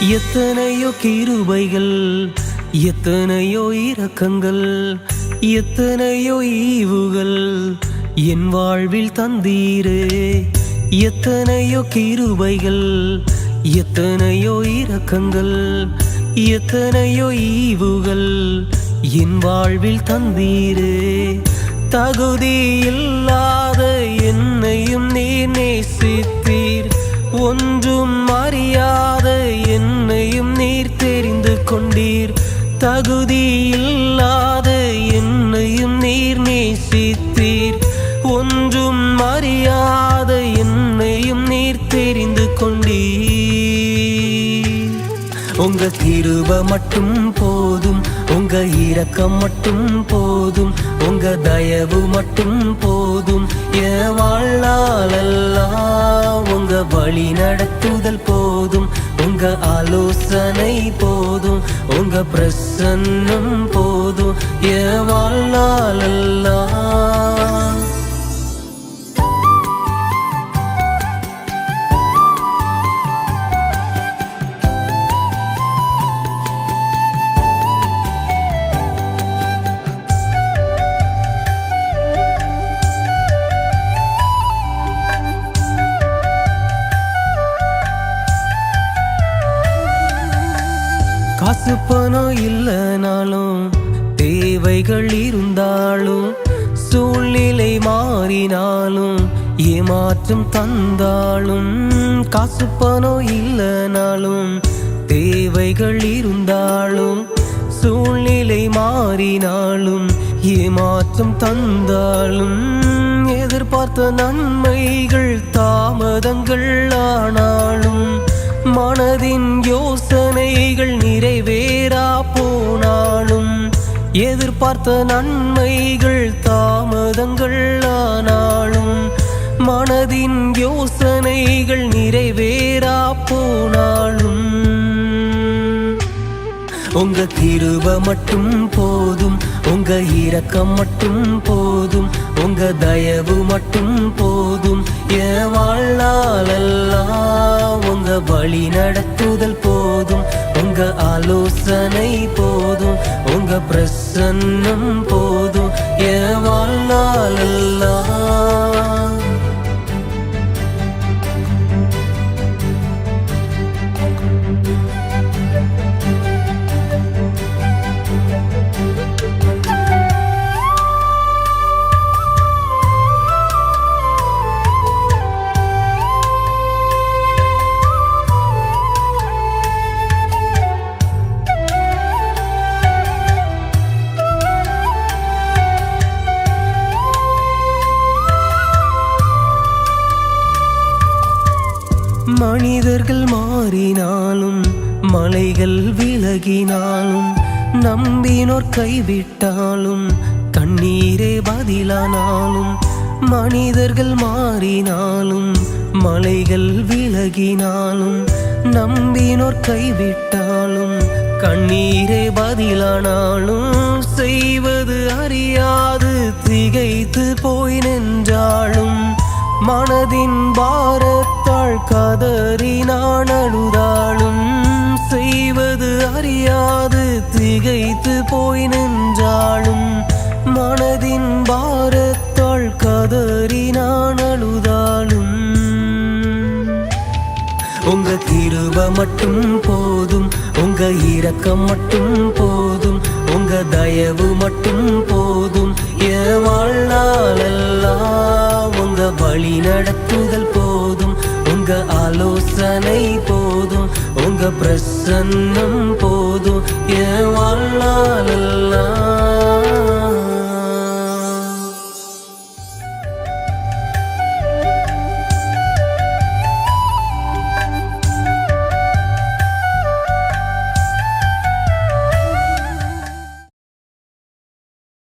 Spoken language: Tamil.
எத்தனையோ கிருபைகள் எத்தனையோ இரக்கங்கள் எத்தனையோ ஈவுகள் என் வாழ்வில் தந்தீரே. எத்தனையோ கிருபைகள் எத்தனையோ இரக்கங்கள் எத்தனையோ ஈவுகள் என் வாழ்வில் தந்தீரே. தகுதி இல்லாத என்னையும் நீ நேசித்தீர். ஒன்றும் கொண்டீர். தகுதி இல்லாத என்னையும் நீர் நேசித்தீர். ஒன்றும் அறியாத என்னையும் நீர் தெரிந்து கொண்டீர். உங்க கிருப மட்டும் போதும் உங்க இரக்கம் மட்டும் போதும் உங்க தயவு மட்டும் போதும். என் வாழ்நாளெல்லாம் உங்க வழி நடத்துதல் உங்க பிரசன்னம் போதும். என் காசு பணம் இல்லைனாலும் தேவைகள் இருந்தாலும் சூழ்நிலை மாறினாலும் ஏமாற்றம் தந்தாலும் காசு பணம் இல்லைனாலும் தேவைகள் இருந்தாலும் சூழ்நிலை மாறினாலும் ஏமாற்றம் தந்தாலும் எதிர்பார்த்த நன்மைகள் தாமதங்கள் ஆனாலும் மனதின் யோசனைகள் நீ எதிர்பார்த்த நன்மைகள் தாமதங்கள் ஆனாலும் மனதின் யோசனைகள் நிறைவேறா போனாலும் உங்க கிருப மட்டும் போதும் உங்க இரக்கம் மட்டும் போதும் உங்க தயவு மட்டும் போதும். என் வாழ்நாளெல்லாம் உங்க வழி நடத்துதல் போதும் உங்க ஆலோசனை போதும் உங்க பிரசன்னம் போதும் என் மனிதர்கள் மாறினாலும் மலைகள் விலகினாலும் நம்பினோர் கைவிட்டாலும் கண்ணீரே பதிலானாலும் மனிதர்கள் மாறினாலும் மலைகள் விலகினாலும் நம்பினோர் கைவிட்டாலும் கண்ணீரே பதிலானாலும் செய்வது அறியாது திகைத்து போய் நின்றாலும் மனதின் பாரத பாரத்தாள் கதறி நான் அழுதாளும் செய்வது அறியாது திகைத்து போய் நின்றாலும் மனதின் பாரத்தாள் கதறி நான் அழுதாலும். உங்க கிருப மட்டும் போதும் உங்க இரக்கம் மட்டும் போதும் உங்க தயவு மட்டும் போதும். என் வாழ்நாளெல்லாம் உங்க வழி நடத்துதல் போதும் உங்க ஆலோசனை போதும். உங்க பிரசன்னம் போதும்.